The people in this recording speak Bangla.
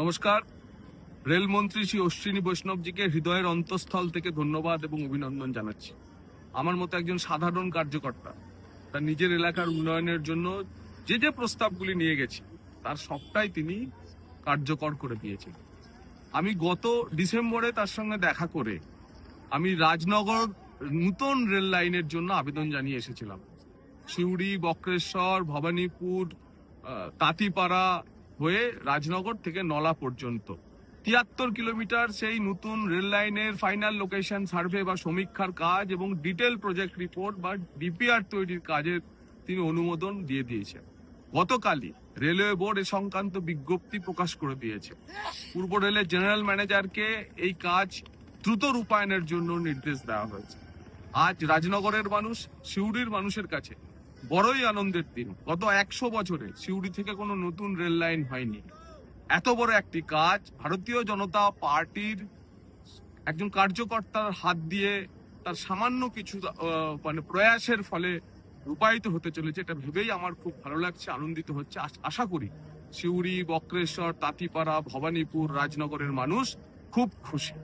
নমস্কার। রেলমন্ত্রী শ্রী অশ্বিনী বৈষ্ণবজিকে হৃদয়ের অন্তঃস্থল থেকে ধন্যবাদ এবং অভিনন্দন জানাচ্ছি। আমার মতো একজন সাধারণ কার্যকর্তা, তার নিজের এলাকার উন্নয়নের জন্য যে যে প্রস্তাবগুলি নিয়ে গেছে, তার সবটাই তিনি কার্যকর করে দিয়েছেন। আমি গত ডিসেম্বরে তার সঙ্গে দেখা করে আমি রাজনগর নূতন রেল লাইনের জন্য আবেদন জানিয়ে এসেছিলাম। সিউড়ি, বক্রেশ্বর, ভবানীপুর তাঁতিপাড়া হয়ে রাজনগর থেকে নলা পর্যন্ত। তিয়াত্তর কিলোমিটার সেই নতুন রেল লাইনের ফাইনাল লোকেশন সার্ভে বা সমীক্ষার কাজ এবং ডিটেল প্রজেক্ট রিপোর্ট বা ডিপিআর তৈরির কাজের তিনি অনুমোদন দিয়ে দিয়েছেন। গতকালই রেলওয়ে বোর্ড এ সংক্রান্ত বিজ্ঞপ্তি প্রকাশ করে দিয়েছে। পূর্ব রেলের জেনারেল ম্যানেজারকে এই কাজ দ্রুত রূপায়ণের জন্য নির্দেশ দেওয়া হয়েছে। আজ রাজনগরের মানুষ, সিউড়ির মানুষের কাছে বড়ই আনন্দের দিন। গত একশো বছরে সিউড়ি থেকে কোনো নতুন রেল লাইন হয়নি। এত বড় একটি কাজ, ভারতীয় জনতা পার্টির একজন কার্যকর্তার হাত দিয়ে তার সামান্য কিছু মানে প্রয়াসের ফলে রূপায়িত হতে চলেছে, এটা ভেবেই আমার খুব ভালো লাগছে, আনন্দিত হচ্ছে। আশ- করি সিউড়ি, বক্রেশ্বর, তাঁতিপাড়া, ভবানীপুর, রাজনগরের মানুষ খুব খুশি।